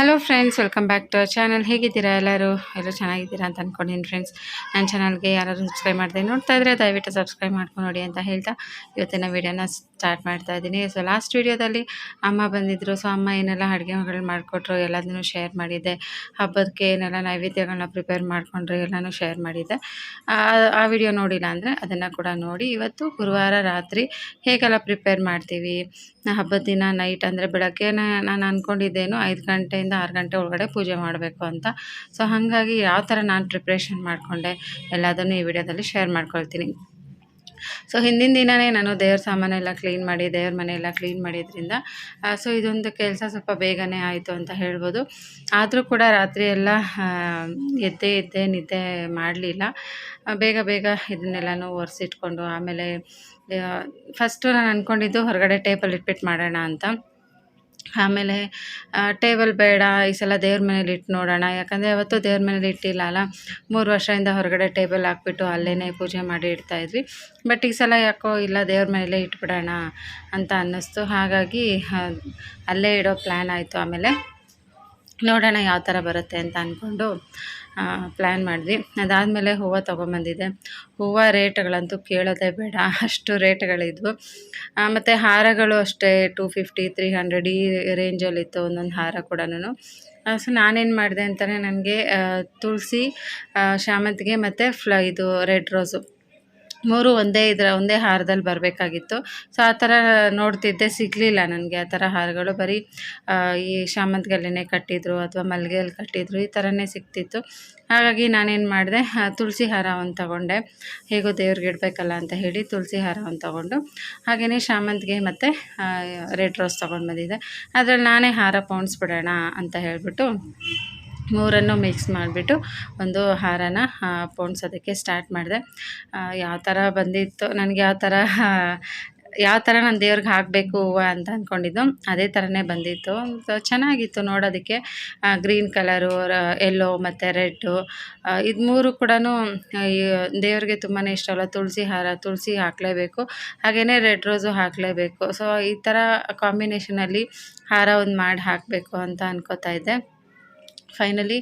Hello friends welcome back to channel ಹೇಗಿದ್ದೀರಾ ಎಲ್ಲರೂ? ಎಲ್ಲರೂ ಚೆನ್ನಾಗಿದ್ದೀರಾ ಅಂತ ಅಂದ್ಕೊಂಡಿದ್ದೀನಿ ಫ್ರೆಂಡ್ಸ್ ನನ್ನ ಚಾನಲ್ಗೆ ಯಾರಾದರೂ ಸಬ್ಸ್ಕ್ರೈಬ್ ಮಾಡಿದೆ ನೋಡ್ತಾ ಇದ್ದರೆ ದಯವಿಟ್ಟು ಸಬ್ಸ್ಕ್ರೈಬ್ ಮಾಡ್ಕೊಂಡು ನೋಡಿ ಅಂತ ಹೇಳ್ತಾ ಇವತ್ತಿನ ವೀಡಿಯೋನ ಸ್ಟಾರ್ಟ್ ಮಾಡ್ತಾ ಇದ್ದೀನಿ. ಸೊ ಲಾಸ್ಟ್ ವೀಡಿಯೋದಲ್ಲಿ ಅಮ್ಮ ಬಂದಿದ್ದರು ಸೊ ಅಮ್ಮ ಏನೆಲ್ಲ ಅಡುಗೆಗಳು ಮಾಡಿಕೊಟ್ರು ಎಲ್ಲದನ್ನೂ ಶೇರ್ ಮಾಡಿದ್ದೆ ಹಬ್ಬಕ್ಕೆ ಏನೆಲ್ಲ ನೈವೇದ್ಯಗಳನ್ನ ಪ್ರಿಪೇರ್ ಮಾಡಿಕೊಂಡ್ರು ಎಲ್ಲನೂ ಶೇರ್ ಮಾಡಿದ್ದೆ ಆ- ವಿಡಿಯೋ ನೋಡಿಲ್ಲ ಅಂದರೆ ಅದನ್ನು ಕೂಡ ನೋಡಿ ಇವತ್ತು ಗುರುವಾರ ರಾತ್ರಿ ಹೇಗೆಲ್ಲ ಪ್ರಿಪೇರ್ ಮಾಡ್ತೀವಿ? ಹಬ್ಬದ ದಿನ ನೈಟ್ ಅಂದರೆ ಬೆಳಗ್ಗೆ ನಾನು ಅಂದ್ಕೊಂಡಿದ್ದೇನು ಐದು ಗಂಟೆಯಿಂದ ಆರು ಗಂಟೆ ಒಳಗಡೆ ಪೂಜೆ ಮಾಡಬೇಕು ಅಂತ. ಸೊ ಹಾಗಾಗಿ ಯಾವ ಥರ ನಾನು ಪ್ರಿಪ್ರೇಷನ್ ಮಾಡಿಕೊಂಡೆ ಎಲ್ಲದನ್ನು ಈ ವಿಡಿಯೋದಲ್ಲಿ ಶೇರ್ ಮಾಡ್ಕೊಳ್ತೀನಿ. ಸೊ ಹಿಂದಿನ ದಿನವೇ ನಾನು ದೇವ್ರ ಸಾಮಾನೆಲ್ಲ ಕ್ಲೀನ್ ಮಾಡಿ, ದೇವ್ರ ಮನೆಯೆಲ್ಲ ಕ್ಲೀನ್ ಮಾಡಿದ್ರಿಂದ ಸೊ ಇದೊಂದು ಕೆಲಸ ಸ್ವಲ್ಪ ಬೇಗನೆ ಆಯಿತು ಅಂತ ಹೇಳ್ಬೋದು. ಆದರೂ ಕೂಡ ರಾತ್ರಿ ಎಲ್ಲ ಎದ್ದೆ ಎದ್ದೇ ಎದ್ದೆ ನಿದ್ದೆ ಮಾಡಲಿಲ್ಲ. ಬೇಗ ಬೇಗ ಇದನ್ನೆಲ್ಲನೂ ಒರೆಸಿಟ್ಕೊಂಡು ಆಮೇಲೆ ಫಸ್ಟು ನಾನು ಅಂದ್ಕೊಂಡಿದ್ದು ಹೊರಗಡೆ ಟೇಬಲ್ ಇಟ್ಬಿಟ್ಟು ಮಾಡೋಣ ಅಂತ. ಆಮೇಲೆ ಟೇಬಲ್ ಬೇಡ, ಈ ಸಲ ದೇವ್ರ ಮನೇಲಿ ಇಟ್ಟು ನೋಡೋಣ. ಯಾಕಂದರೆ ಯಾವತ್ತೂ ದೇವ್ರ ಮನೇಲಿ ಇಟ್ಟಿಲ್ಲ ಅಲ್ಲ? ಮೂರು ವರ್ಷದಿಂದ ಹೊರಗಡೆ ಟೇಬಲ್ ಹಾಕ್ಬಿಟ್ಟು ಅಲ್ಲೇ ಪೂಜೆ ಮಾಡಿ ಇಡ್ತಾಯಿದ್ವಿ ಬಟ್ ಈ ಸಲ ಯಾಕೋ ಇಲ್ಲ, ದೇವ್ರ ಮನೇಲೇ ಇಟ್ಬಿಡೋಣ ಅಂತ ಅನ್ನಿಸ್ತು. ಹಾಗಾಗಿ ಅಲ್ಲೇ ಇಡೋ ಪ್ಲ್ಯಾನ್ ಆಯಿತು ಆಮೇಲೆ. ನೋಡೋಣ ಯಾವ ಥರ ಬರುತ್ತೆ ಅಂತ ಅಂದ್ಕೊಂಡು ಪ್ಲ್ಯಾನ್ ಮಾಡಿದ್ವಿ. ಅದಾದಮೇಲೆ ಹೂವು ತೊಗೊಂಬಂದಿದ್ದೆ. ಹೂವು ರೇಟ್ಗಳಂತೂ ಕೇಳೋದೇ ಬೇಡ. ಅಷ್ಟು ರೇಟ್ಗಳಿದ್ವು. ಮತ್ತು ಹಾರಗಳು ಅಷ್ಟೇ ಟೂ ಫಿಫ್ಟಿ ತ್ರೀ ಹಂಡ್ರೆಡ್ ಈ ರೇಂಜಲ್ಲಿತ್ತು ಒಂದೊಂದು ಹಾರ ಕೂಡ ಸೊ ನಾನೇನು ಮಾಡಿದೆ ಅಂತಲೇ ನನಗೆ ತುಳಸಿ ಶಾಮಂತಿಗೆ ಮತ್ತು ಫ್ಲ ಇದು ರೆಡ್ ರೋಸು ಮೂರು ಒಂದೇ ಇದರ ಒಂದೇ ಹಾರದಲ್ಲಿ ಬರಬೇಕಾಗಿತ್ತು. ಸೊ ಆ ಥರ ನೋಡ್ತಿದ್ದೆ, ಸಿಗಲಿಲ್ಲ ನನಗೆ ಆ ಥರ ಹಾರಗಳು. ಬರೀ ಈ ಶಾಮಂತಿಗೆಲ್ಲೇ ಕಟ್ಟಿದ್ರು ಅಥವಾ ಮಲ್ಲಿಗೆಯಲ್ಲಿ ಕಟ್ಟಿದ್ರು, ಈ ಥರನೇ ಸಿಗ್ತಿತ್ತು. ಹಾಗಾಗಿ ನಾನೇನು ಮಾಡಿದೆ ತುಳಸಿ ಹಾರ ಒಂದು ತಗೊಂಡೆ. ಹೇಗೋ ದೇವ್ರಿಗೆ ಇಡಬೇಕಲ್ಲ ಅಂತ ಹೇಳಿ ತುಳಸಿ ಹಾರ ಒಂದು ತಗೊಂಡು ಹಾಗೆಯೇ ಶಾಮಂತಿಗೆ ಮತ್ತು ರೆಡ್ ರೋಸ್ ತೊಗೊಂಡು ಬಂದಿದ್ದೆ. ಅದರಲ್ಲಿ ನಾನೇ ಹಾರ ಪೌಂಡ್ಸ್ಬಿಡೋಣ ಅಂತ ಹೇಳಿಬಿಟ್ಟು ಮೂರನ್ನು ಮಿಕ್ಸ್ ಮಾಡಿಬಿಟ್ಟು ಒಂದು ಹಾರನ ಪೋಣಿಸೋದಕ್ಕೆ ಸ್ಟಾರ್ಟ್ ಮಾಡಿದೆ. ಯಾವ ಥರ ಬಂದಿತ್ತು, ನನಗೆ ಯಾವ ಥರ ಯಾವ ಥರ ನಾನು ದೇವ್ರಿಗೆ ಹಾಕಬೇಕು ಹೂವು ಅಂತ ಅಂದ್ಕೊಂಡಿದ್ದು ಅದೇ ಥರನೇ ಬಂದಿತ್ತು. ಸೊ ಚೆನ್ನಾಗಿತ್ತು ನೋಡೋದಕ್ಕೆ. ಗ್ರೀನ್ ಕಲರು ಎಲ್ಲೋ ಮತ್ತು ರೆಡ್ಡು ಇದು ಮೂರು ಕೂಡ ದೇವ್ರಿಗೆ ತುಂಬಾ ಇಷ್ಟ ಅಲ್ಲ ತುಳಸಿ ಹಾರ, ತುಳಸಿ ಹಾಕಲೇಬೇಕು. ಹಾಗೆಯೇ ರೆಡ್ ರೋಸು ಹಾಕಲೇಬೇಕು. ಸೊ ಈ ಥರ ಕಾಂಬಿನೇಷನಲ್ಲಿ ಹಾರ ಒಂದು ಮಾಡಿ ಹಾಕಬೇಕು ಅಂತ ಅನ್ಕೋತಾ ಇದ್ದೆ. ಫೈನಲಿ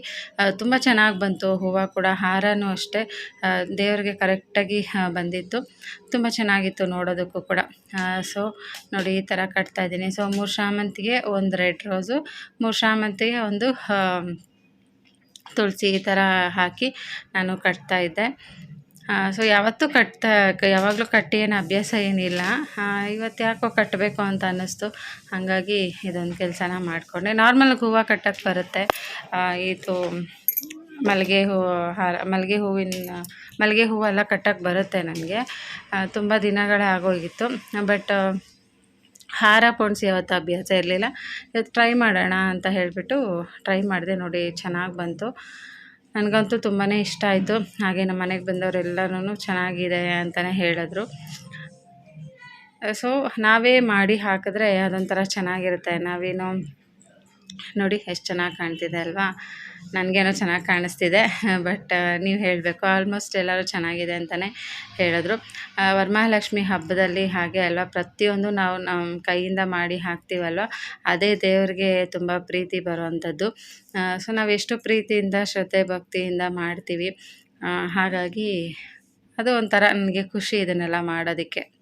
ತುಂಬ ಚೆನ್ನಾಗಿ ಬಂತು. ಹೂವು ಕೂಡ, ಹಾರನೂ ಅಷ್ಟೇ. ದೇವರಿಗೆ ಕರೆಕ್ಟಾಗಿ ಬಂದಿತ್ತು. ತುಂಬ ಚೆನ್ನಾಗಿತ್ತು ನೋಡೋದಕ್ಕೂ ಕೂಡ. ಸೊ ನೋಡಿ ಈ ಥರ ಕಟ್ತಾ ಇದ್ದೀನಿ. ಸೊ ಮೂರು ಶಾಮಂತಿಗೆ ಒಂದು ರೆಡ್ ರೋಸು ಮೂರು ಶಾಮಂತಿಗೆ ಒಂದು ತುಳಸಿ ಈ ಥರ ಹಾಕಿ ನಾನು ಕಟ್ತಾ ಇದ್ದೆ. ಸೊ ಯಾವತ್ತೂ ಕಟ್ತಾ, ಯಾವಾಗಲೂ ಕಟ್ಟಿ ಏನು ಅಭ್ಯಾಸ ಏನಿಲ್ಲ. ಇವತ್ತು ಯಾಕೋ ಕಟ್ಟಬೇಕು ಅಂತ ಅನ್ನಿಸ್ತು. ಹಾಗಾಗಿ ಇದೊಂದು ಕೆಲಸನ ಮಾಡಿಕೊಂಡೆ. ನಾರ್ಮಲ್ ಹೂವು ಕಟ್ಟಕ್ಕೆ ಬರುತ್ತೆ. ಇದು ಮಲ್ಲಿಗೆ ಹೂವು ಹಾರ, ಮಲ್ಲಿಗೆ ಹೂವಿನ, ಮಲ್ಲಿಗೆ ಹೂವೆಲ್ಲ ಕಟ್ಟಕ್ಕೆ ಬರುತ್ತೆ ನನಗೆ ತುಂಬ ದಿನಗಳೇ ಆಗೋಗಿತ್ತು. ಬಟ್, ಹಾರ ಪೋಣಿಸಿ ಯಾವತ್ತು ಅಭ್ಯಾಸ ಇರಲಿಲ್ಲ. ಇವತ್ತು ಟ್ರೈ ಮಾಡೋಣ ಅಂತ ಹೇಳಿಬಿಟ್ಟು ಟ್ರೈ ಮಾಡಿದೆ ನೋಡಿ, ಚೆನ್ನಾಗಿ ಬಂತು. ನನಗಂತೂ ತುಂಬಾ ಇಷ್ಟ ಆಯಿತು. ಹಾಗೆ ನಮ್ಮ ಮನೆಗೆ ಬಂದವರೆಲ್ಲರೂ ಚೆನ್ನಾಗಿದೆ ಅಂತಲೇ ಹೇಳಿದ್ರು. ಸೊ ನಾವೇ ಮಾಡಿ ಹಾಕಿದ್ರೆ ಅದೊಂಥರ ಚೆನ್ನಾಗಿರುತ್ತೆ. ನಾವೇನೋ ನೋಡಿ ಎಷ್ಟು ಚೆನ್ನಾಗಿ ಕಾಣ್ತಿದೆ ಅಲ್ವಾ? ನನಗೇನೋ ಚೆನ್ನಾಗಿ ಕಾಣಿಸ್ತಿದೆ. ಬಟ್ ನೀವು ಹೇಳಬೇಕು. ಆಲ್ಮೋಸ್ಟ್ ಎಲ್ಲರೂ ಚೆನ್ನಾಗಿದೆ ಅಂತಲೇ ಹೇಳಿದ್ರು. ವರಮಹಾಲಕ್ಷ್ಮಿ ಹಬ್ಬದಲ್ಲಿ ಹಾಗೆ ಅಲ್ವಾ? ಪ್ರತಿಯೊಂದು ನಾವು ನಮ್ಮ ಕೈಯಿಂದ ಮಾಡಿ ಹಾಕ್ತೀವಲ್ವ? ಅದೇ ದೇವರಿಗೆ ತುಂಬ ಪ್ರೀತಿ ಬರುವಂಥದ್ದು. ಸೊ ನಾವು ಎಷ್ಟು ಪ್ರೀತಿಯಿಂದ, ಶ್ರದ್ಧೆ ಭಕ್ತಿಯಿಂದ ಮಾಡ್ತೀವಿ. ಹಾಗಾಗಿ ಅದು ಒಂಥರ ನನಗೆ ಖುಷಿ ಇದನ್ನೆಲ್ಲ ಮಾಡೋದಕ್ಕೆ.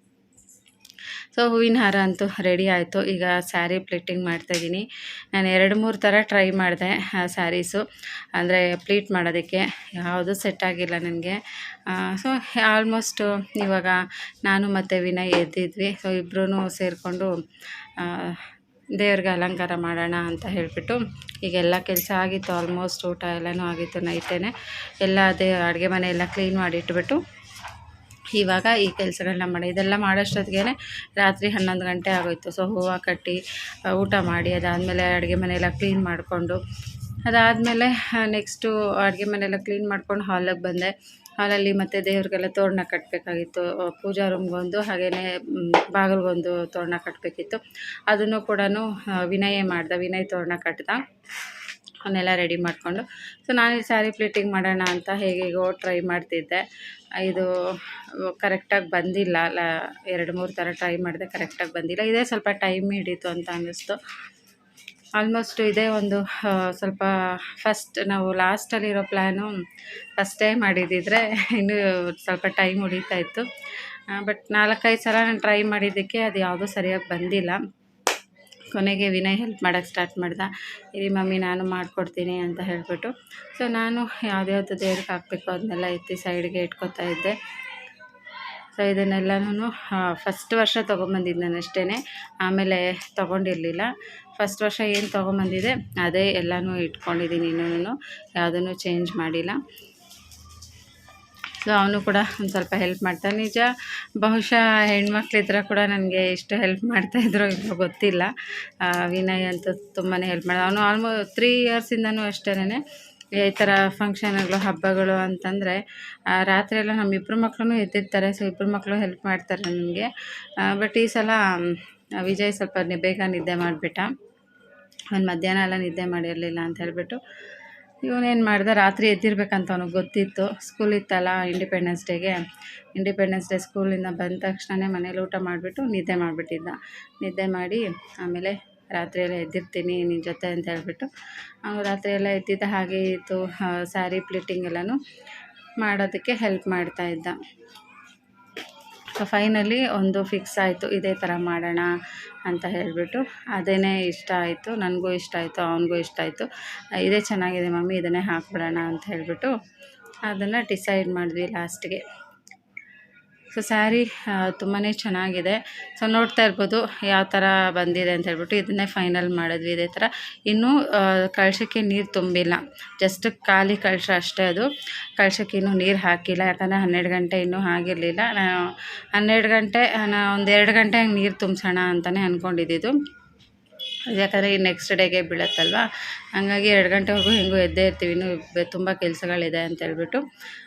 ಸೊ ಹೂವಿನ ಹಾರ ಅಂತೂ ರೆಡಿ ಆಯಿತು. ಈಗ ಸ್ಯಾರಿ ಪ್ಲೇಟಿಂಗ್ ಮಾಡ್ತಾಯಿದ್ದೀನಿ ನಾನು ಎರಡು ಮೂರು ಥರ ಟ್ರೈ ಮಾಡಿದೆ, ಆ, ಸ್ಯಾರೀಸು. ಅಂದರೆ ಪ್ಲೀಟ್ ಮಾಡೋದಕ್ಕೆ ಯಾವುದು ಸೆಟ್ ಆಗಿಲ್ಲ ನನಗೆ. ಸೊ ಆಲ್ಮೋಸ್ಟು ಇವಾಗ ನಾನು ಮತ್ತು ವಿನಯ್ ಎದ್ದಿದ್ವಿ. ಸೊ ಇಬ್ಬರೂ ಸೇರಿಕೊಂಡು ದೇವ್ರಿಗೆ ಅಲಂಕಾರ ಮಾಡೋಣ ಅಂತ ಹೇಳಿಬಿಟ್ಟು ಈಗೆಲ್ಲ ಕೆಲಸ ಆಗಿತ್ತು. ಆಲ್ಮೋಸ್ಟ್ ಊಟ ಎಲ್ಲನೂ ಆಗಿತ್ತು ನೈಟೇ ಎಲ್ಲ ಅದೇ ಅಡುಗೆ ಮನೆ ಎಲ್ಲ ಕ್ಲೀನ್ ಮಾಡಿ ಇಟ್ಬಿಟ್ಟು ಇವಾಗ ಈ ಕೆಲಸಗಳನ್ನ ಮಾಡಿ, ಇದೆಲ್ಲ ಮಾಡೋಷ್ಟೊತ್ತಿಗೆ ರಾತ್ರಿ ಹನ್ನೊಂದು ಗಂಟೆ ಆಗೋಯ್ತು. ಸೊ ಹೂವು ಕಟ್ಟಿ ಊಟ ಮಾಡಿ, ಅದಾದಮೇಲೆ ಅಡುಗೆ ಮನೆಯೆಲ್ಲ ಕ್ಲೀನ್ ಮಾಡಿಕೊಂಡು, ಅದಾದಮೇಲೆ ನೆಕ್ಸ್ಟು ಅಡುಗೆ ಮನೆಯೆಲ್ಲ ಕ್ಲೀನ್ ಮಾಡ್ಕೊಂಡು ಹಾಲಿಗೆ ಬಂದೆ. ಹಾಲಲ್ಲಿ ಮತ್ತು ದೇವ್ರಿಗೆಲ್ಲ ತೋರಣ ಕಟ್ಟಬೇಕಾಗಿತ್ತು ಪೂಜಾ ರೂಮ್ಗೊಂದು ಹಾಗೆಯೇ ಬಾಗಿಲ್ಗೊಂದು ತೋರಣ ಕಟ್ಟಬೇಕಿತ್ತು ಅದನ್ನು ಕೂಡ ವಿನಯೇ ಮಾಡ್ದೆ, ವಿನಯ್ ತೋರಣ ಕಟ್ಟಿದ ಅವನ್ನೆಲ್ಲ ರೆಡಿ ಮಾಡಿಕೊಂಡು ಸೊ ನಾನು ಈ ಸ್ಯಾರಿ ಪ್ಲೇಟಿಂಗ್ ಮಾಡೋಣ ಅಂತ ಹೇಗೇಗೋ ಟ್ರೈ ಮಾಡ್ತಿದ್ದೆ. ಇದು ಕರೆಕ್ಟಾಗಿ ಬಂದಿಲ್ಲ. ಲ, ಎರಡು, ಮೂರು ಥರ ಟ್ರೈ ಮಾಡಿದೆ, ಕರೆಕ್ಟಾಗಿ ಬಂದಿಲ್ಲ. ಇದೇ ಸ್ವಲ್ಪ ಟೈಮ್ ಹಿಡೀತು ಅಂತ ಅನ್ನಿಸ್ತು. ಆಲ್ಮೋಸ್ಟ್ ಇದೇ ಒಂದು ಸ್ವಲ್ಪ ಫಸ್ಟ್ ನಾವು ಲಾಸ್ಟಲ್ಲಿರೋ ಪ್ಲ್ಯಾನು ಫಸ್ಟೇ ಮಾಡಿದ್ದಿದ್ರೆ ಇನ್ನೂ ಸ್ವಲ್ಪ ಟೈಮ್ ಉಳಿತಾಯಿತ್ತು ಬಟ್ ನಾಲ್ಕೈದು ಸಲ ನಾನು ಟ್ರೈ ಮಾಡಿದ್ದಕ್ಕೆ ಅದು ಯಾವುದೂ ಸರಿಯಾಗಿ ಬಂದಿಲ್ಲ. ಕೊನೆಗೆ ವಿನಯ್ ಹೆಲ್ಪ್ ಮಾಡೋಕ್ಕೆ ಸ್ಟಾರ್ಟ್ ಮಾಡ್ದ. ಇರಿ ಮಮ್ಮಿ, ನಾನು ಮಾಡಿಕೊಡ್ತೀನಿ ಅಂತ ಹೇಳಿಬಿಟ್ಟು. ಸೊ ನಾನು ಯಾವುದ್ಯಾವ್ದು ದೇವ್ರಿಗೆ ಹಾಕಬೇಕು ಅದನ್ನೆಲ್ಲ ಎತ್ತಿ ಸೈಡ್ಗೆ ಇಟ್ಕೊತಾ ಇದ್ದೆ. ಸೊ ಇದನ್ನೆಲ್ಲನೂ ಫಸ್ಟ್ ವರ್ಷ ತೊಗೊಂಬಂದಿದ್ದು ನಾನು ಅಷ್ಟೇ ಆಮೇಲೆ ತೊಗೊಂಡಿರಲಿಲ್ಲ. ಫಸ್ಟ್ ವರ್ಷ ಏನು ತೊಗೊಂಬಂದಿದೆ, ಅದೇ ಎಲ್ಲನೂ ಇಟ್ಕೊಂಡಿದ್ದೀನಿ ಇನ್ನೂ ಯಾವುದನ್ನು ಚೇಂಜ್ ಮಾಡಿಲ್ಲ. ಸೊ ಅವನು ಕೂಡ ಒಂದು ಸ್ವಲ್ಪ ಹೆಲ್ಪ್ ಮಾಡ್ತಾನೆ. ನಿಜ, ಬಹುಶಃ ಹೆಣ್ಮಕ್ಳಿದ್ರೆ ಕೂಡ ನನಗೆ ಎಷ್ಟು ಹೆಲ್ಪ್ ಮಾಡ್ತಾಯಿದ್ರು ಇವಾಗ ಗೊತ್ತಿಲ್ಲ. ವಿನಯ್ ಅಂತ ತುಂಬಾ ಹೆಲ್ಪ್ ಮಾಡ ಅವನು ಆಲ್ಮೋಸ್ಟ್ ತ್ರೀ ಇಯರ್ಸಿಂದನೂ ಅಷ್ಟೇ ಈ ಥರ ಫಂಕ್ಷನ್ಗಳು ಹಬ್ಬಗಳು ಅಂತಂದರೆ ರಾತ್ರಿ ಎಲ್ಲ ನಮ್ಮಿಬ್ಬರು ಮಕ್ಕಳು ಎದ್ದಿರ್ತಾರೆ ಸೊ ಇಬ್ಬರು ಮಕ್ಕಳು ಹೆಲ್ಪ್ ಮಾಡ್ತಾರೆ ನನಗೆ. ಬಟ್ ಈ ಸಲ ವಿಜಯ್ ಸ್ವಲ್ಪ ಬೇಗ ನಿದ್ದೆ ಮಾಡಿಬಿಟ್ಟ. ಅವ್ನು ಮಧ್ಯಾಹ್ನ ಎಲ್ಲ ನಿದ್ದೆ ಮಾಡಿರಲಿಲ್ಲ ಅಂತ ಹೇಳ್ಬಿಟ್ಟು ಇವನೇನು ಮಾಡ್ದೆ? ರಾತ್ರಿ ಎದ್ದಿರ್ಬೇಕಂತ ಅವನಿಗೆ ಗೊತ್ತಿತ್ತು. ಸ್ಕೂಲ್ ಇತ್ತಲ್ಲ ಇಂಡಿಪೆಂಡೆನ್ಸ್ ಡೇಗೆ ಇಂಡಿಪೆಂಡೆನ್ಸ್ ಡೇ ಸ್ಕೂಲಿಂದ ಬಂದ ತಕ್ಷಣವೇ ಮನೇಲಿ ಊಟ ಮಾಡಿಬಿಟ್ಟು ನಿದ್ದೆ ಮಾಡಿಬಿಟ್ಟಿದ್ದ. ನಿದ್ದೆ ಮಾಡಿ ಆಮೇಲೆ ರಾತ್ರಿಯೆಲ್ಲ ಎದ್ದಿರ್ತೀನಿ ನಿನ್ನ ಜೊತೆ ಅಂತ ಹೇಳ್ಬಿಟ್ಟು. ಅವನು ರಾತ್ರಿಯೆಲ್ಲ ಎದ್ದಿದ್ದ ಹಾಗೆ ಇತ್ತು. ಸ್ಯಾರಿ ಪ್ಲೀಟಿಂಗ್ ಎಲ್ಲನೂ ಮಾಡೋದಕ್ಕೆ ಹೆಲ್ಪ್ ಮಾಡ್ತಾ ಇದ್ದ. ಸೊ ಫೈನಲಿ ಒಂದು ಫಿಕ್ಸ್ ಆಯಿತು. ಇದೇ ಥರ ಮಾಡೋಣ. ಅಂತ ಹೇಳಿಬಿಟ್ಟು ಅದೇ ಇಷ್ಟ ಆಯಿತು, ನನಗೂ ಇಷ್ಟ ಆಯಿತು, ಅವನಿಗೂ ಇಷ್ಟ ಆಯಿತು. ಇದೇ ಚೆನ್ನಾಗಿದೆ ಮಮ್ಮಿ, ಇದನ್ನೇ ಹಾಕ್ಬಿಡೋಣ ಅಂತ ಹೇಳಿಬಿಟ್ಟು ಅದನ್ನು ಡಿಸೈಡ್ ಮಾಡಿದ್ವಿ ಲಾಸ್ಟಿಗೆ ಸೊ ಸ್ಯಾರಿ ತುಂಬಾ ಚೆನ್ನಾಗಿದೆ. ಸೊ ನೋಡ್ತಾ ಇರ್ಬೋದು ಯಾವ ಥರ ಬಂದಿದೆ ಅಂತ ಹೇಳ್ಬಿಟ್ಟು ಇದನ್ನೇ ಫೈನಲ್ ಮಾಡಿದ್ವಿ ಇದೇ ಥರ ಇನ್ನೂ ಕಳಶಕ್ಕೆ ನೀರು ತುಂಬಿಲ್ಲ. ಜಸ್ಟ್ ಖಾಲಿ ಕಳಶ ಅಷ್ಟೇ ಅದು. ಕಳಶಕ್ಕೆ ಇನ್ನೂ ನೀರು ಹಾಕಿಲ್ಲ. ಯಾಕಂದರೆ ಹನ್ನೆರಡು ಗಂಟೆ ಇನ್ನೂ ಆಗಿರಲಿಲ್ಲ. ನಾನು ಹನ್ನೆರಡು ಗಂಟೆ ನಾ ಒಂದು ಎರಡು ಗಂಟೆ ಹಂಗೆ ನೀರು ತುಂಬಿಸೋಣ ಅಂತಲೇ ಅಂದ್ಕೊಂಡಿದ್ದು ಯಾಕಂದರೆ ಈ ನೆಕ್ಸ್ಟ್ ಡೇಗೆ ಬೀಳತ್ತಲ್ವ? ಹಂಗಾಗಿ ಎರಡು ಗಂಟೆವರೆಗೂ ಹೆಂಗೂ ಎದ್ದೇ ಇರ್ತೀವಿ. ಇನ್ನೂ ತುಂಬ ಕೆಲಸಗಳಿದೆ ಅಂತ ಹೇಳ್ಬಿಟ್ಟು. ಆ,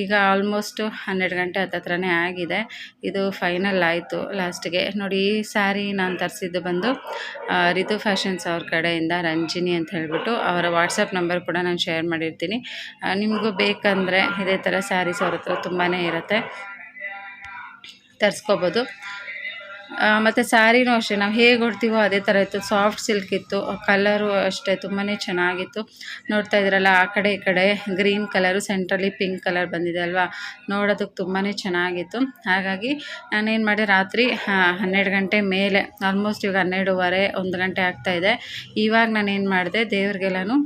ಈಗ ಆಲ್ಮೋಸ್ಟು ಹನ್ನೆರಡು ಗಂಟೆ ಹತ್ತತ್ರನೇ ಆಗಿದೆ. ಇದು ಫೈನಲ್ ಆಯಿತು ಲಾಸ್ಟಿಗೆ ನೋಡಿ, ಈ ಸ್ಯಾರಿ ನಾನು ತರಿಸಿದ್ದು ಬಂದು ರಿತು ಫ್ಯಾಷನ್ಸ್ ಅವ್ರ ಕಡೆಯಿಂದ ರಂಜಿನಿ ಅಂತ ಹೇಳಿಬಿಟ್ಟು ಅವರ ವಾಟ್ಸಪ್ ನಂಬರ್ ಕೂಡ ನಾನು ಶೇರ್ ಮಾಡಿರ್ತೀನಿ. ನಿಮಗೂ ಬೇಕಂದರೆ ಇದೇ ಥರ ಸ್ಯಾರೀಸ್ ಅವ್ರ ಹತ್ರ ತುಂಬಾ ಇರುತ್ತೆ. ತರಿಸ್ಕೋಬೋದು. ಮತ್ತು ಸ್ಯಾರಿನೂ ಅಷ್ಟೇ, ನಾವು ಹೇಗೆ ಹೊಡ್ತೀವೋ ಅದೇ ಥರ ಇತ್ತು. ಸಾಫ್ಟ್ ಸಿಲ್ಕ್ ಇತ್ತು ಕಲರು ಅಷ್ಟೇ ತುಂಬಾ ಚೆನ್ನಾಗಿತ್ತು. ನೋಡ್ತಾ ಇದ್ರಲ್ಲ, ಆ ಕಡೆ ಈ ಕಡೆ ಗ್ರೀನ್ ಕಲರು ಸೆಂಟ್ರಲ್ಲಿ ಪಿಂಕ್ ಕಲರ್ ಬಂದಿದೆ ಅಲ್ವಾ? ನೋಡೋದಕ್ಕೆ ತುಂಬಾ ಚೆನ್ನಾಗಿತ್ತು. ಹಾಗಾಗಿ ನಾನೇನು ಮಾಡಿ ರಾತ್ರಿ ಹನ್ನೆರಡು ಗಂಟೆ ಮೇಲೆ ಆಲ್ಮೋಸ್ಟ್ ಇವಾಗ ಹನ್ನೆರಡುವರೆ, ಒಂದು ಗಂಟೆ ಆಗ್ತಾಯಿದೆ ಇವಾಗ ನಾನೇನು ಮಾಡಿದೆ, ದೇವ್ರಿಗೆಲ್ಲನೂ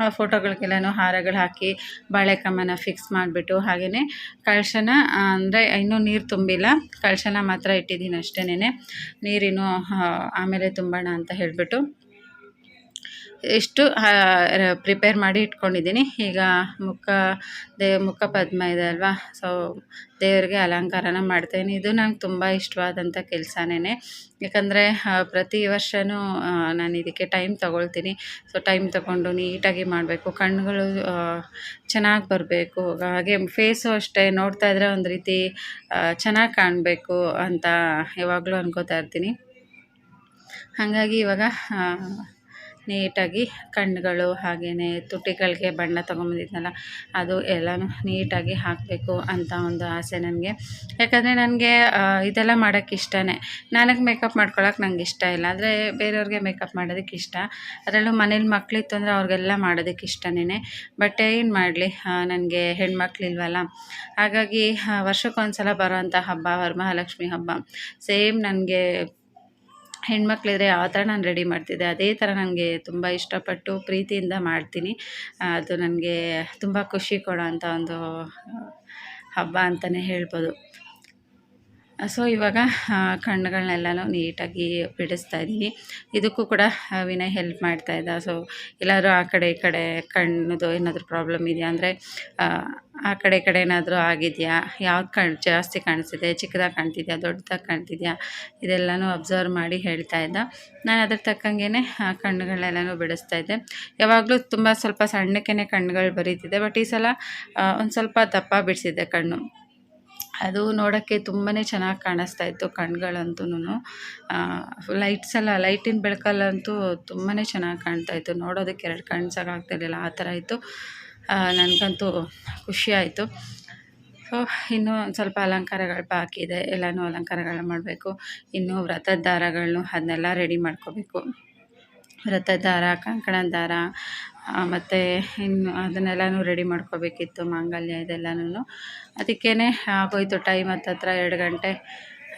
ಆ ಫೋಟೋಗಳಿಗೆಲ್ಲನೂ ಹಾರಗಳು ಹಾಕಿ ಬಾಳೆಕಮ್ಮನ ಫಿಕ್ಸ್ ಮಾಡಿಬಿಟ್ಟು ಹಾಗೆಯೇ ಕಳಶನ ಅಂದರೆ ಇನ್ನೂ ನೀರು ತುಂಬಿಲ್ಲ. ಕಳಶನ ಮಾತ್ರ ಇಟ್ಟಿದ್ದೀನಿ ಅಷ್ಟೇನೆ ನೀರಿನ್ನು ಆಮೇಲೆ ತುಂಬೋಣ ಅಂತ ಹೇಳಿಬಿಟ್ಟು ಇಷ್ಟು ಪ್ರಿಪೇರ್ ಮಾಡಿ ಇಟ್ಕೊಂಡಿದ್ದೀನಿ. ಈಗ ಮುಖ, ದೇ, ಮುಖ ಪದ್ಮ ಇದೆ ಅಲ್ವಾ? ಸೊ ದೇವರಿಗೆ ಅಲಂಕಾರನ ಮಾಡ್ತೇನೆ. ಇದು ನಂಗೆ ತುಂಬ ಇಷ್ಟವಾದಂಥ ಕೆಲಸನೇ ಯಾಕಂದರೆ ಪ್ರತಿ ವರ್ಷವೂ ನಾನು ಇದಕ್ಕೆ ಟೈಮ್ ತೊಗೊಳ್ತೀನಿ. ಸೊ ಟೈಮ್ ತೊಗೊಂಡು ನೀಟಾಗಿ ಮಾಡಬೇಕು. ಕಣ್ಣುಗಳು ಚೆನ್ನಾಗಿ ಬರಬೇಕು. ಹಾಗೆ ಫೇಸು ಅಷ್ಟೇ. ನೋಡ್ತಾ ಇದ್ದರೆ ಒಂದು ರೀತಿ ಚೆನ್ನಾಗಿ ಕಾಣಬೇಕು ಅಂತ ಯಾವಾಗಲೂ ಅನ್ಕೋತಾ ಇರ್ತೀನಿ. ಹಾಗಾಗಿ ಇವಾಗ ನೀಟಾಗಿ ಕಣ್ಣುಗಳು ಹಾಗೆಯೇ ತುಟಿಗಳಿಗೆ ಬಣ್ಣ ತೊಗೊಂಬಂದಿದ್ನಲ್ಲ, ಅದು ಎಲ್ಲನೂ ನೀಟಾಗಿ ಹಾಕಬೇಕು ಅಂತ ಒಂದು ಆಸೆ ನನಗೆ. ಯಾಕಂದರೆ ನನಗೆ ಇದೆಲ್ಲ ಮಾಡೋಕ್ಕೆ ಇಷ್ಟನೇ. ನನಗೆ ಮೇಕಪ್ ಮಾಡ್ಕೊಳಕ್ಕೆ ನಂಗೆ ಇಷ್ಟ ಇಲ್ಲ. ಆದರೆ ಬೇರೆಯವ್ರಿಗೆ ಮೇಕಪ್ ಮಾಡೋದಕ್ಕೆ ಇಷ್ಟ. ಅದರಲ್ಲೂ ಮನೇಲಿ ಮಕ್ಕಳಿತ್ತು ಅಂದರೆ ಅವ್ರಿಗೆಲ್ಲ ಮಾಡೋದಕ್ಕೆ ಇಷ್ಟನೇ ಬಟ್ ಏನು ಮಾಡಲಿ ನನಗೆ ಹೆಣ್ಮಕ್ಳಿಲ್ವಲ್ಲ ಹಾಗಾಗಿ ವರ್ಷಕ್ಕೊಂದ್ಸಲ ಬರೋವಂಥ ಹಬ್ಬ, ವರಮಹಾಲಕ್ಷ್ಮಿ ಹಬ್ಬ. ಸೇಮ್ ನನಗೆ ಹೆಣ್ಮಕ್ಳಿದ್ರೆ ಯಾವ ಥರ ನಾನು ರೆಡಿ ಮಾಡ್ತಿದ್ದೆ. ಅದೇ ಥರ ನನಗೆ ತುಂಬ ಇಷ್ಟಪಟ್ಟು ಪ್ರೀತಿಯಿಂದ ಮಾಡ್ತೀನಿ. ಅದು ನನಗೆ ತುಂಬ ಖುಷಿ ಕೊಡೋವಂಥ ಒಂದು ಹಬ್ಬ ಅಂತಲೇ ಹೇಳ್ಬೋದು. ಸೊ ಇವಾಗ ಆ, ಕಣ್ಣುಗಳನ್ನೆಲ್ಲನೂ ನೀಟಾಗಿ ಬಿಡಿಸ್ತಾ ಇದ್ದೀನಿ. ಇದಕ್ಕೂ ಕೂಡ ವಿನಯ್ ಹೆಲ್ಪ್ ಮಾಡ್ತಾ ಇದ್ದ. ಸೊ ಎಲ್ಲಾದರೂ ಆ ಕಡೆ ಈ ಕಡೆ ಕಣ್ಣದು ಏನಾದರೂ ಪ್ರಾಬ್ಲಮ್ ಇದೆಯಾ ಅಂದರೆ ಆ ಕಡೆ ಈ ಕಡೆ ಏನಾದರೂ ಆಗಿದೆಯಾ? ಯಾವ್ದು ಕಣ್ ಜಾಸ್ತಿ ಕಾಣಿಸ್ತಿದೆ ಚಿಕ್ಕದಾಗಿ ಕಾಣ್ತಿದ್ಯಾ? ದೊಡ್ಡದಾಗಿ ಕಾಣ್ತಿದ್ಯಾ? ಇದೆಲ್ಲನೂ ಅಬ್ಸರ್ವ್ ಮಾಡಿ ಹೇಳ್ತಾ ಇದ್ದ. ನಾನು ಅದ್ರ ತಕ್ಕಂಗೆ ಕಣ್ಣುಗಳನ್ನೆಲ್ಲನೂ ಬಿಡಿಸ್ತಾ ಇದ್ದೆ. ಯಾವಾಗಲೂ ತುಂಬ ಸ್ವಲ್ಪ ಸಣ್ಣಕ್ಕೇ ಕಣ್ಣುಗಳು ಬರೀತಿದ್ದೆ. ಬಟ್ ಈ ಸಲ ಒಂದು ಸ್ವಲ್ಪ ದಪ್ಪ ಬಿಡಿಸಿದ್ದೆ ಕಣ್ಣು. ಅದು ನೋಡೋಕ್ಕೆ ತುಂಬಾ ಚೆನ್ನಾಗಿ ಕಾಣಿಸ್ತಾ ಇತ್ತು ಕಣ್ಗಳಂತೂ ಲೈಟ್ಸ್ ಎಲ್ಲ, ಲೈಟಿನ ಬೆಳಕಲ್ಲಂತೂ ತುಂಬಾ ಚೆನ್ನಾಗಿ ಕಾಣ್ತಾ ಇತ್ತು. ನೋಡೋದಕ್ಕೆ ಎರಡು ಕಣ್ಣು ಸಾಕಾಗ್ತಿರಲಿಲ್ಲ ಆ ಥರ ಇತ್ತು. ನನಗಂತೂ ಖುಷಿ ಆಯಿತು. ಸೊ, ಇನ್ನೂ ಒಂದು ಸ್ವಲ್ಪ ಅಲಂಕಾರಗಳು ಬಾಕಿ ಇದೆ. ಎಲ್ಲನೂ ಅಲಂಕಾರಗಳನ್ನ ಮಾಡಬೇಕು. ಇನ್ನೂ ವ್ರತದ ದಾರಗಳನ್ನು ಅದನ್ನೆಲ್ಲ ರೆಡಿ ಮಾಡ್ಕೋಬೇಕು. ವ್ರತದ ದಾರ ಕಂಕಣ ದಾರ ಮತ್ತು ಇನ್ನು ಅದನ್ನೆಲ್ಲನೂ ರೆಡಿ ಮಾಡ್ಕೋಬೇಕಿತ್ತು ಮಾಂಗಲ್ಯ ಇದೆಲ್ಲನೂ ಅದಕ್ಕೇ ಆಗೋಯ್ತು ಟೈಮ್ ಹತ್ತತ್ರ, ಎರಡು ಗಂಟೆ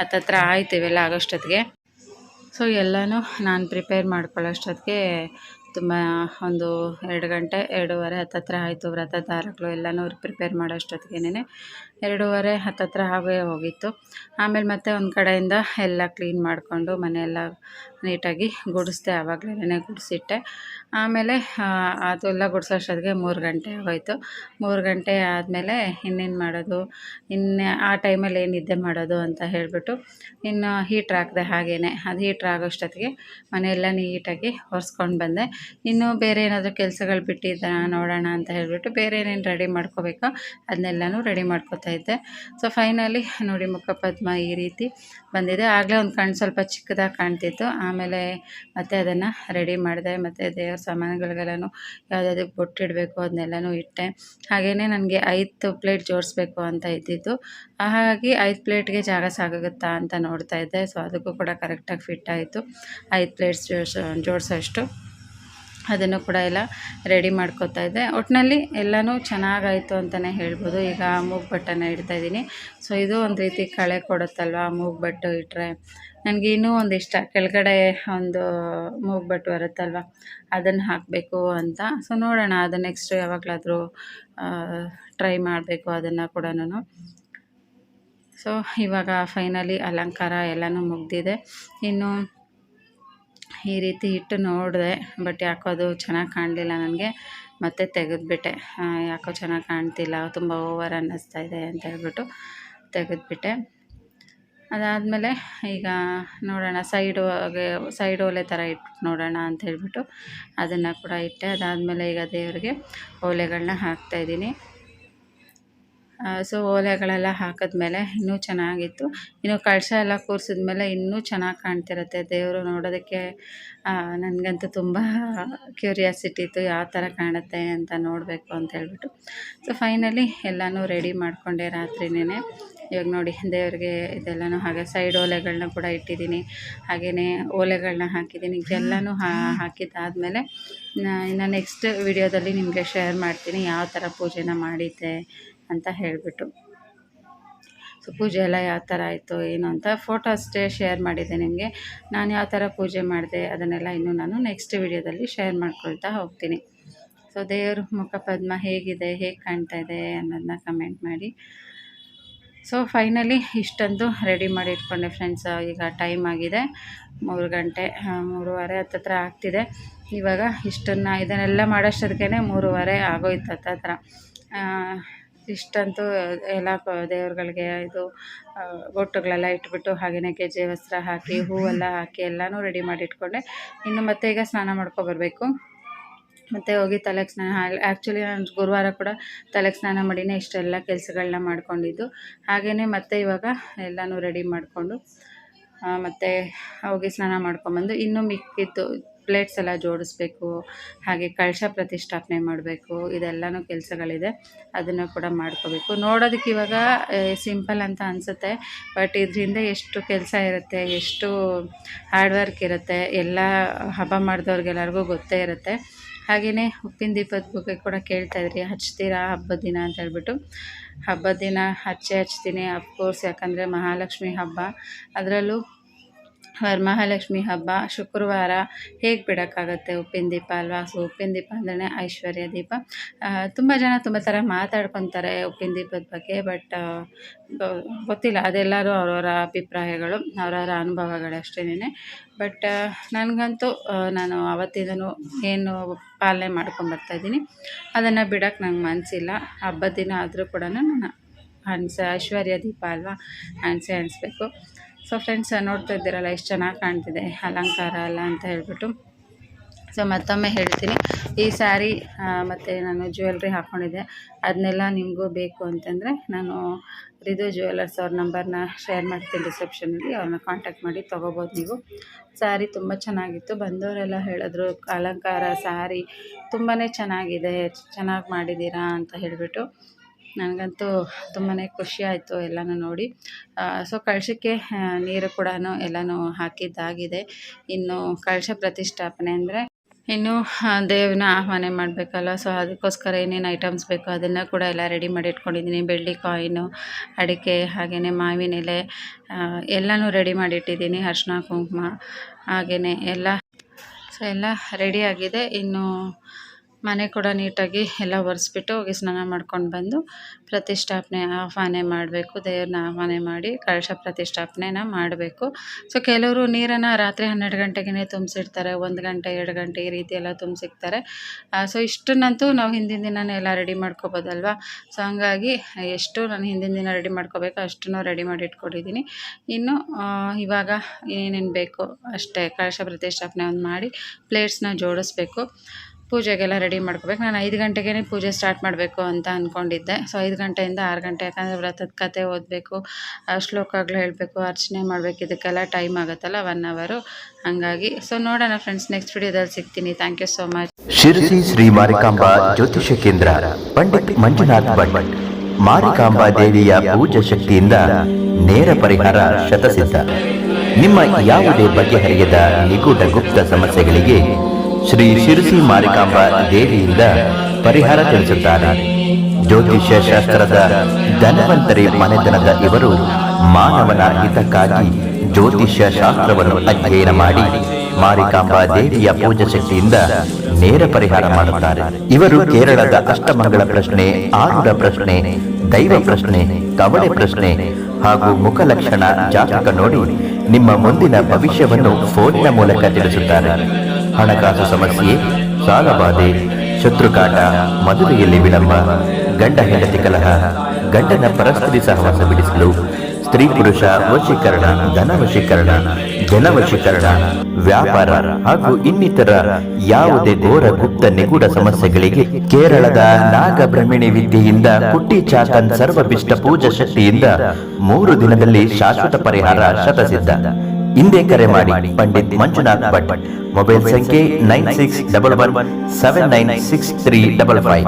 ಹತ್ತತ್ರ ಆಯ್ತು ಇವೆಲ್ಲ ಆಗೋಷ್ಟೊತ್ತಿಗೆ. ಸೊ ಎಲ್ಲನೂ ನಾನು ಪ್ರಿಪೇರ್ ಮಾಡ್ಕೊಳ್ಳೋಷ್ಟೊತ್ತಿಗೆ ತುಂಬ ಒಂದು ಎರಡು ಗಂಟೆ, ಎರಡೂವರೆ, ಹತ್ತತ್ರ ಆಯಿತು. ವ್ರತ ದಾರಗಳು ಎಲ್ಲನೂ ಪ್ರಿಪೇರ್ ಮಾಡೋಷ್ಟೊತ್ತಿಗೆನೇ ಎರಡೂವರೆ, ಹತ್ತತ್ರ ಹಾಗೇ ಹೋಗಿತ್ತು. ಆಮೇಲೆ ಮತ್ತೆ ಒಂದು ಕಡೆಯಿಂದ ಎಲ್ಲ ಕ್ಲೀನ್ ಮಾಡಿಕೊಂಡು ಮನೆಯೆಲ್ಲ ನೀಟಾಗಿ ಗುಡಿಸ್ದೆ ಆವಾಗಲೇ ಗುಡಿಸಿಟ್ಟೆ. ಆಮೇಲೆ ಅದೆಲ್ಲ ಗುಡಿಸೋಷ್ಟೊತ್ತಿಗೆ ಮೂರು ಗಂಟೆ ಹೋಯಿತು ಮೂರು ಗಂಟೆ ಆದಮೇಲೆ ಇನ್ನೇನು ಮಾಡೋದು, ಇನ್ನು ಆ ಟೈಮಲ್ಲಿ ಏನು ನಿದ್ದೆ ಮಾಡೋದು ಅಂತ ಹೇಳಿಬಿಟ್ಟು ಇನ್ನು ಹೀಟ್ರ್ ಹಾಕಿದೆ ಹಾಗೇ ಅದು ಹೀಟ್ರ್ ಆಗೋಷ್ಟೊತ್ತಿಗೆ ಮನೆಯೆಲ್ಲ ನೀಟಾಗಿ ಒರೆಸ್ಕೊಂಡು ಬಂದೆ. ಇನ್ನು ಬೇರೆ ಏನಾದರೂ ಕೆಲಸಗಳು ಬಿಟ್ಟಿದ್ದ ನೋಡೋಣ ಅಂತ ಹೇಳಿಬಿಟ್ಟು ಬೇರೆ ಏನೇನು ರೆಡಿ ಮಾಡ್ಕೋಬೇಕೋ ಅದನ್ನೆಲ್ಲನೂ ರೆಡಿ ಮಾಡ್ಕೋತಾ ಇದ್ದೆ. ಸೊ ಫೈನಲಿ ನೋಡಿ ಮುಖಪದ್ಮ ಈ ರೀತಿ ಬಂದಿದೆ. ಆಗಲೇ ಒಂದು ಕಣ್ಣು ಸ್ವಲ್ಪ ಚಿಕ್ಕದಾಗಿ ಕಾಣ್ತಿತ್ತು. ಆಮೇಲೆ ಮತ್ತೆ ಅದನ್ನು ರೆಡಿ ಮಾಡಿದೆ. ಮತ್ತು ದೇವ್ರ ಸಾಮಾನುಗಳಿಗೆಲ್ಲನೂ ಯಾವುದಾದ್ರು ಬೊಟ್ಟಿಡಬೇಕು ಅದನ್ನೆಲ್ಲನೂ ಇಟ್ಟೆ. ಹಾಗೆಯೇ ನನಗೆ ಐದು ಪ್ಲೇಟ್ ಜೋಡಿಸ್ಬೇಕು ಅಂತ ಇದ್ದಿದ್ದು. ಹಾಗಾಗಿ ಐದು ಪ್ಲೇಟ್ಗೆ ಜಾಗ ಸಾಕಾಗುತ್ತಾ ಅಂತ ನೋಡ್ತಾ ಇದ್ದೆ. ಸೊ ಅದಕ್ಕೂ ಕೂಡ ಕರೆಕ್ಟಾಗಿ ಫಿಟ್ ಆಯಿತು. ಐದು ಪ್ಲೇಟ್ಸ್ ಜೋಡಿಸೋ ಜೋಡಿಸೋಷ್ಟು. ಅದನ್ನು ಕೂಡ ಎಲ್ಲ ರೆಡಿ ಮಾಡ್ಕೋತಾ ಇದ್ದೆ. ಒಟ್ಟಿನಲ್ಲಿ ಎಲ್ಲನೂ ಚೆನ್ನಾಗಾಯಿತು ಅಂತಲೇ ಹೇಳ್ಬೋದು. ಈಗ ಮೂಗು ಇಡ್ತಾ ಇದ್ದೀನಿ. ಸೊ ಇದು ಒಂದು ರೀತಿ ಕಳೆ ಕೊಡುತ್ತಲ್ವ? ಮೂಗು ಬಟ್ಟು ಇಟ್ಟರೆ ನನಗೆ ಇನ್ನೂ ಒಂದು ಇಷ್ಟ. ಕೆಳಗಡೆ ಒಂದು ಮೂಗು ಬಟ್ಟು ಬರುತ್ತಲ್ವ? ಅದನ್ನು ಹಾಕಬೇಕು ಅಂತ. ಸೊ ನೋಡೋಣ. ಅದು ನೆಕ್ಸ್ಟ್ ಯಾವಾಗಲಾದರೂ ಟ್ರೈ ಮಾಡಬೇಕು ಅದನ್ನು ಕೂಡ ನಾನು ಸೊ ಇವಾಗ ಫೈನಲಿ ಅಲಂಕಾರ ಎಲ್ಲನೂ ಮುಗಿದಿದೆ. ಇನ್ನು ಈ ರೀತಿ ಇಟ್ಟು ನೋಡಿದೆ, ಬಟ್ ಯಾಕೋ ಅದು ಚೆನ್ನಾಗಿ ಕಾಣಲಿಲ್ಲ ನನಗೆ. ಮತ್ತೆ ತೆಗೆದುಬಿಟ್ಟೆ. ಯಾಕೋ ಚೆನ್ನಾಗಿ ಕಾಣ್ತಿಲ್ಲ, ತುಂಬ ಓವರ್ ಅನ್ನಿಸ್ತಾ ಇದೆ ಅಂತ ಹೇಳ್ಬಿಟ್ಟು ತೆಗೆದುಬಿಟ್ಟೆ. ಅದಾದಮೇಲೆ ಈಗ ನೋಡೋಣ ಸೈಡು ಸೈಡ್ ಓಲೆ ಥರ ಇಟ್ಬಿಟ್ಟು ನೋಡೋಣ ಅಂತ ಹೇಳ್ಬಿಟ್ಟು ಅದನ್ನು ಕೂಡ ಇಟ್ಟೆ. ಅದಾದಮೇಲೆ ಈಗ ದೇವರಿಗೆ ಓಲೆಗಳನ್ನ ಹಾಕ್ತಾಯಿದ್ದೀನಿ ಸೊ ಓಲೆಗಳೆಲ್ಲ ಹಾಕಿದ್ಮೇಲೆ ಇನ್ನೂ ಚೆನ್ನಾಗಿತ್ತು. ಇನ್ನು ಕಳಶ ಎಲ್ಲ ಕೂರಿಸಿದ್ಮೇಲೆ ಇನ್ನೂ ಚೆನ್ನಾಗಿ ಕಾಣ್ತಿರುತ್ತೆ. ದೇವರು ನೋಡೋದಕ್ಕೆ ನನಗಂತೂ ತುಂಬ ಕ್ಯೂರಿಯಾಸಿಟಿ ಇತ್ತು, ಯಾವ ಥರ ಕಾಣುತ್ತೆ ಅಂತ ನೋಡಬೇಕು ಅಂತ ಹೇಳ್ಬಿಟ್ಟು. ಸೊ ಫೈನಲಿ ಎಲ್ಲನೂ ರೆಡಿ ಮಾಡಿಕೊಂಡೆ ರಾತ್ರಿನೇ ಇವಾಗ ನೋಡಿ, ದೇವರಿಗೆ ಇದೆಲ್ಲನೂ ಹಾಗೆ ಸೈಡ್ ಓಲೆಗಳನ್ನ ಕೂಡ ಇಟ್ಟಿದ್ದೀನಿ. ಹಾಗೆಯೇ ಓಲೆಗಳನ್ನ ಹಾಕಿದ್ದೀನಿ. ಇದೆಲ್ಲನೂ ಹಾಕಿದ್ದಾದಮೇಲೆ ಇನ್ನು ನೆಕ್ಸ್ಟ್ ವಿಡಿಯೋದಲ್ಲಿ ನಿಮಗೆ ಶೇರ್ ಮಾಡ್ತೀನಿ. ಯಾವ ಥರ ಪೂಜೆನ ಮಾಡಿದ್ದೆ ಅಂತ ಹೇಳಿಬಿಟ್ಟು. ಸೊ ಪೂಜೆ ಎಲ್ಲ ಯಾವ ಥರ ಆಯಿತು, ಏನು ಅಂತ ಫೋಟೋ ಅಷ್ಟೇ ಶೇರ್ ಮಾಡಿದ್ದೆ ನಿಮಗೆ. ನಾನು ಯಾವ ಥರ ಪೂಜೆ ಮಾಡಿದೆ, ಅದನ್ನೆಲ್ಲ ಇನ್ನೂ ನಾನು ನೆಕ್ಸ್ಟ್ ವಿಡಿಯೋದಲ್ಲಿ ಶೇರ್ ಮಾಡ್ಕೊಳ್ತಾ ಹೋಗ್ತೀನಿ. ಸೊ ದೇವ್ರ ಮುಖಪದ್ಮ ಹೇಗಿದೆ, ಹೇಗೆ ಕಾಣ್ತಾ ಇದೆ ಅನ್ನೋದನ್ನ ಕಮೆಂಟ್ ಮಾಡಿ. ಸೊ ಫೈನಲಿ ಇಷ್ಟೊಂದು ರೆಡಿ ಮಾಡಿ ಇಟ್ಕೊಂಡೆ ಫ್ರೆಂಡ್ಸ್ ಈಗ ಟೈಮ್ ಆಗಿದೆ. ಮೂರು ಗಂಟೆ ಮೂರುವರೆ ಹತ್ತತ್ರ ಆಗ್ತಿದೆ. ಇವಾಗ ಇಷ್ಟನ್ನು ಇದನ್ನೆಲ್ಲ ಮಾಡೋಷ್ಟೊತ್ತಿಗೆ ಮೂರುವರೆ ಆಗೋಯ್ತು ಹತ್ತತ್ರ. ಇಷ್ಟಂತೂ ಎಲ್ಲ ದೇವ್ರುಗಳಿಗೆ ಇದು ಬೊಟ್ಟುಗಳೆಲ್ಲ ಇಟ್ಬಿಟ್ಟು ಹಾಗೆಯೇ ಗೆಜ್ಜೆ ವಸ್ತ್ರ ಹಾಕಿ, ಹೂವೆಲ್ಲ ಹಾಕಿ ಎಲ್ಲನೂ ರೆಡಿ ಮಾಡಿ ಇಟ್ಕೊಂಡೆ ಇನ್ನು ಮತ್ತೆ ಈಗ ಸ್ನಾನ ಮಾಡ್ಕೊಬರ್ಬೇಕು ಮತ್ತು ಹೋಗಿ ತಲೆಗೆ ಸ್ನಾನ ಆ್ಯಕ್ಚುಲಿ ನಾನು ಗುರುವಾರ ಕೂಡ ತಲೆಗೆ ಸ್ನಾನ ಮಾಡಿನೇ ಇಷ್ಟೆಲ್ಲ ಕೆಲಸಗಳನ್ನ ಮಾಡ್ಕೊಂಡಿದ್ದು. ಹಾಗೆಯೇ ಮತ್ತೆ ಇವಾಗ ಎಲ್ಲನೂ ರೆಡಿ ಮಾಡಿಕೊಂಡು ಮತ್ತು ಹೋಗಿ ಸ್ನಾನ ಮಾಡ್ಕೊಂಬಂದು ಇನ್ನೂ ಮಿಕ್ಕಿದ್ದು ಪ್ಲೇಟ್ಸ್ ಎಲ್ಲ ಜೋಡಿಸ್ಬೇಕು, ಹಾಗೆ ಕಳಶ ಪ್ರತಿಷ್ಠಾಪನೆ ಮಾಡಬೇಕು, ಇದೆಲ್ಲನೂ ಕೆಲಸಗಳಿದೆ. ಅದನ್ನು ಕೂಡ ಮಾಡ್ಕೋಬೇಕು. ನೋಡೋದಕ್ಕೆ ಇವಾಗ ಸಿಂಪಲ್ ಅಂತ ಅನಿಸುತ್ತೆ ಬಟ್ ಇದರಿಂದ ಎಷ್ಟು ಕೆಲಸ ಇರುತ್ತೆ, ಎಷ್ಟು ಹಾರ್ಡ್ ವರ್ಕ್ ಇರುತ್ತೆ, ಎಲ್ಲ ಹಬ್ಬ ಮಾಡಿದವ್ರಿಗೆಲ್ಲರಿಗೂ ಗೊತ್ತೇ ಇರುತ್ತೆ. ಹಾಗೆಯೇ ಉಪ್ಪಿನ ದೀಪದ ಬಗ್ಗೆ ಕೂಡ ಕೇಳ್ತಾಯಿದ್ರಿ ಹಚ್ತೀರಾ ಹಬ್ಬದ ದಿನ ಅಂತ ಹೇಳ್ಬಿಟ್ಟು. ಹಬ್ಬದ ದಿನ ಹಚ್ಚೇ ಹಚ್ತೀನಿ ಅಫ್ಕೋರ್ಸ್ ಯಾಕಂದರೆ ಮಹಾಲಕ್ಷ್ಮಿ ಹಬ್ಬ. ಅದರಲ್ಲೂ ವರಮಹಾಲಕ್ಷ್ಮಿ ಹಬ್ಬ, ಶುಕ್ರವಾರ ಹೇಗೆ ಬಿಡೋಕ್ಕಾಗುತ್ತೆ? ಉಪ್ಪಿನ ದೀಪ ಅಲ್ವಾ? ಸೊ ಉಪ್ಪಿನ ದೀಪ ಅಂದ್ರೆ ಐಶ್ವರ್ಯ ದೀಪ. ತುಂಬ ಜನ ತುಂಬ ಥರ ಮಾತಾಡ್ಕೊತಾರೆ ಉಪ್ಪಿನ ದೀಪದ ಬಗ್ಗೆ ಬಟ್ ಗೊತ್ತಿಲ್ಲ. ಅದೆಲ್ಲರೂ ಅವರವರ ಅಭಿಪ್ರಾಯಗಳು, ಅವರವರ ಅನುಭವಗಳು ಅಷ್ಟೇನೆ ಬಟ್ ನನಗಂತೂ ನಾನು ಅವತ್ತಿಂದನೂ ಏನು ಪಾಲನೆ ಮಾಡ್ಕೊಂಬರ್ತಾಯಿದ್ದೀನಿ ಅದನ್ನು ಬಿಡೋಕ್ಕೆ ನಂಗೆ ಮನಸ್ಸಿಲ್ಲ ಹಬ್ಬದ ದಿನ ಆದರೂ ಕೂಡ ನಾನು ಅನ್ಸ, ಐಶ್ವರ್ಯ ದೀಪ ಅಲ್ವಾ? ಅನಿಸೇ, ಅನಿಸ್ಬೇಕು. ಸೊ ಫ್ರೆಂಡ್ಸ್ ನೋಡ್ತಾ ಇದ್ದೀರಲ್ಲ, ಎಷ್ಟು ಚೆನ್ನಾಗಿ ಕಾಣ್ತಿದೆ. ಅಲಂಕಾರ ಅಲ್ಲ ಅಂತ ಹೇಳ್ಬಿಟ್ಟು. ಸೊ ಮತ್ತೊಮ್ಮೆ ಹೇಳ್ತೀನಿ. ಈ ಸ್ಯಾರಿ ಮತ್ತು ನಾನು ಜ್ಯುವೆಲ್ರಿ ಹಾಕ್ಕೊಂಡಿದ್ದೆ ಅದನ್ನೆಲ್ಲ ನಿಮಗೂ ಬೇಕು ಅಂತಂದರೆ ನಾನು ರಿದು ಜ್ಯುವೆಲರ್ಸ್ ಅವ್ರ ನಂಬರ್ನ ಶೇರ್ ಮಾಡ್ತೀನಿ ರಿಸೆಪ್ಷನಲ್ಲಿ ಅವ್ರನ್ನ ಕಾಂಟ್ಯಾಕ್ಟ್ ಮಾಡಿ ತೊಗೋಬೋದು ನೀವು. ಸ್ಯಾರಿ ತುಂಬ ಚೆನ್ನಾಗಿತ್ತು. ಬಂದವರೆಲ್ಲ ಹೇಳಿದ್ರು, ಅಲಂಕಾರ, ಸ್ಯಾರಿ ತುಂಬಾ ಚೆನ್ನಾಗಿದೆ. ಚೆನ್ನಾಗಿ ಮಾಡಿದ್ದೀರಾ? ಅಂತ ಹೇಳಿಬಿಟ್ಟು. ನನಗಂತೂ ತುಂಬಾ ಖುಷಿ ಆಯಿತು ಎಲ್ಲನೂ ನೋಡಿ. ಸೊ ಕಳಶಕ್ಕೆ ನೀರು ಕೂಡ ಎಲ್ಲನೂ ಹಾಕಿದ್ದಾಗಿದೆ. ಇನ್ನು ಕಳಶ ಪ್ರತಿಷ್ಠಾಪನೆ ಅಂದರೆ ಇನ್ನು ದೇವನ ಆಹ್ವಾನ ಮಾಡಬೇಕಲ್ಲ, ಸೊ ಅದಕ್ಕೋಸ್ಕರ ಏನೇನು ಐಟಮ್ಸ್ ಬೇಕೋ ಅದನ್ನು ಕೂಡ ಎಲ್ಲ ರೆಡಿ ಮಾಡಿ ಇಟ್ಕೊಂಡಿದ್ದೀನಿ. ಬೆಳ್ಳಿ ಕಾಯಿನು ಅಡಿಕೆ ಹಾಗೆಯೇ ಮಾವಿನ ಎಲೆ ಎಲ್ಲನೂ ರೆಡಿ ಮಾಡಿಟ್ಟಿದ್ದೀನಿ ಅರ್ಶಿನ ಕುಂಕುಮ ಹಾಗೆಯೇ ಎಲ್ಲ, ಸೊ ಎಲ್ಲ ರೆಡಿಯಾಗಿದೆ ಇನ್ನು ಮನೆ ಕೂಡ ನೀಟಾಗಿ ಎಲ್ಲ ಒರೆಸ್ಬಿಟ್ಟು ಹೋಗಿ ಸ್ನಾನ ಮಾಡ್ಕೊಂಡು ಬಂದು ಪ್ರತಿಷ್ಠಾಪನೆ ಆಹ್ವಾನ ಮಾಡಬೇಕು. ದೇವ್ರನ್ನ ಆಹ್ವಾನ ಮಾಡಿ ಕಳಶ ಪ್ರತಿಷ್ಠಾಪನೆನ ಮಾಡಬೇಕು. ಸೊ ಕೆಲವರು ನೀರನ್ನು ರಾತ್ರಿ ಹನ್ನೆರಡು ಗಂಟೆಗೆ ತುಂಬಿಸಿರ್ತಾರೆ ಒಂದು ಗಂಟೆ, ಎರಡು ಗಂಟೆ ಈ ರೀತಿ ಎಲ್ಲ ತುಂಬಿಸಿರ್ತಾರೆ ಸೊ ಇಷ್ಟನ್ನಂತೂ ನಾವು ಹಿಂದಿನ ದಿನನೇ ಎಲ್ಲ ರೆಡಿ ಮಾಡ್ಕೋಬೋದಲ್ವಾ? ಸೊ ಹಂಗಾಗಿ ಎಷ್ಟು ನಾನು ಹಿಂದಿನ ದಿನ ರೆಡಿ ಮಾಡ್ಕೋಬೇಕು ಅಷ್ಟನ್ನು ರೆಡಿ ಮಾಡಿ ಇಟ್ಕೊಂಡಿದ್ದೀನಿ ಇನ್ನು ಇವಾಗ ಏನೇನು ಬೇಕು ಅಷ್ಟೇ ಕಳಶ ಪ್ರತಿಷ್ಠಾಪನೆ ಒಂದು ಮಾಡಿ ಪ್ಲೇಟ್ಸ್ನ ಜೋಡಿಸ್ಬೇಕು. ಪೂಜೆಗೆಲ್ಲ ರೆಡಿ ಮಾಡ್ಕೋಬೇಕು. ನಾನು ಐದು ಗಂಟೆಗೆ ಪೂಜೆ ಸ್ಟಾರ್ಟ್ ಮಾಡಬೇಕು ಅಂತ ಅಂದ್ಕೊಂಡಿದ್ದೆ ಸೊ ಐದು ಗಂಟೆಯಿಂದ ಆರು ಗಂಟೆ ಯಾಕಂದರೆ ವ್ರತದ ಕತೆ ಓದಬೇಕು ಶ್ಲೋಕಗಳು ಹೇಳಬೇಕು, ಅರ್ಚನೆ ಮಾಡಬೇಕು, ಇದಕ್ಕೆಲ್ಲ ಟೈಮ್ ಆಗುತ್ತಲ್ಲ ಒನ್ ಅವರು ಹಾಗಾಗಿ ಸೊ ನೋಡೋಣ ಫ್ರೆಂಡ್ಸ್ ನೆಕ್ಸ್ಟ್ ವಿಡಿಯೋದಲ್ಲಿ ಸಿಗ್ತೀನಿ. Thank you so much Sirsi Shri Marikamba ಜ್ಯೋತಿಷ ಕೇಂದ್ರ, ಪಂಡಿತ್ ಮಂಜುನಾಥ್ ಭಟ್, ಮಾರಿಕಾಂಬಾ ದೇವಿಯ ಪೂಜಾ ಶಕ್ತಿಯಿಂದ ನೇರ ಪರಿಹಾರ ಶತಸಿದ್ಧ. ನಿಮ್ಮ ಯಾವುದೇ ಬಗೆಹರಿಯದ ನಿಗೂಢ ಗುಪ್ತ ಸಮಸ್ಯೆಗಳಿಗೆ ಶ್ರೀ ಶಿರಸಿ ಮಾರಿಕಾಂಬಾ ದೇವಿಯಿಂದ ಪರಿಹಾರ ತಿಳಿಸುತ್ತಾರೆ ಜ್ಯೋತಿಷ್ಯ ಶಾಸ್ತ್ರದ ಧನವಂತರಿ ಮನೆತನದ ಇವರು ಮಾನವನ ಹಿತಕ್ಕಾಗಿ ಜ್ಯೋತಿಷ್ಯ ಶಾಸ್ತ್ರವನ್ನು ಅಧ್ಯಯನ ಮಾಡಿ ಮಾರಿಕಾಂಬಾ ದೇವಿಯ ಪೂಜಾ ಶಕ್ತಿಯಿಂದ ನೇರ ಪರಿಹಾರ ಮಾಡುತ್ತಾರೆ. ಇವರು ಕೇರಳದ ಅಷ್ಟಮಂಗಳ ಪ್ರಶ್ನೆ ಆರುಡ ಪ್ರಶ್ನೆ, ದೈವ ಪ್ರಶ್ನೆ ಕವಳೆ ಪ್ರಶ್ನೆ ಹಾಗೂ ಮುಖಲಕ್ಷಣ ಜಾತಕ ನೋಡಿ ನಿಮ್ಮ ಮುಂದಿನ ಭವಿಷ್ಯವನ್ನು ಫೋನಿನ ಮೂಲಕ ತಿಳಿಸುತ್ತಾರೆ. ಹಣಕಾಸು ಸಮಸ್ಯೆ ಸಾಲಬಾಧೆ ಶತ್ರುಕಾಟ ಮದುವೆಯಲ್ಲಿ ವಿಳಂಬ, ಗಂಡ ಹೆಂಡತಿ ಕಲಹ, ಗಂಡನ ಪರಸ್ಪರಿ ಸಹವಾಸ ಬಿಡಿಸಲು, ಸ್ತ್ರೀ ಪುರುಷ ವಶೀಕರಣ, ಧನ ವಶೀಕರಣ, ಜನ ವಶೀಕರಣ, ವ್ಯಾಪಾರ ಹಾಗೂ ಇನ್ನಿತರ ಯಾವುದೇ ಘೋರ ಗುಪ್ತ ನಿಗೂಢ ಸಮಸ್ಯೆಗಳಿಗೆ ಕೇರಳದ ನಾಗಬ್ರಹ್ಮಿಣಿ ವಿದ್ಯೆಯಿಂದ ಕುಟ್ಟಿ ಚಾತನ್ ಸರ್ವಭಿಷ್ಟ ಪೂಜಾ ಶಕ್ತಿಯಿಂದ ಮೂರು ದಿನದಲ್ಲಿ ಶಾಶ್ವತ ಪರಿಹಾರ ಶತಸಿದ್ಧ. ಹಿಂದೆ ಕರೆ ಮಾಡಿ ಪಂಡಿತ್ ಮಂಜುನಾಥ್ ಭಟ್. ಮೊಬೈಲ್ ಸಂಖ್ಯೆ nine six double one seven nine six three double five.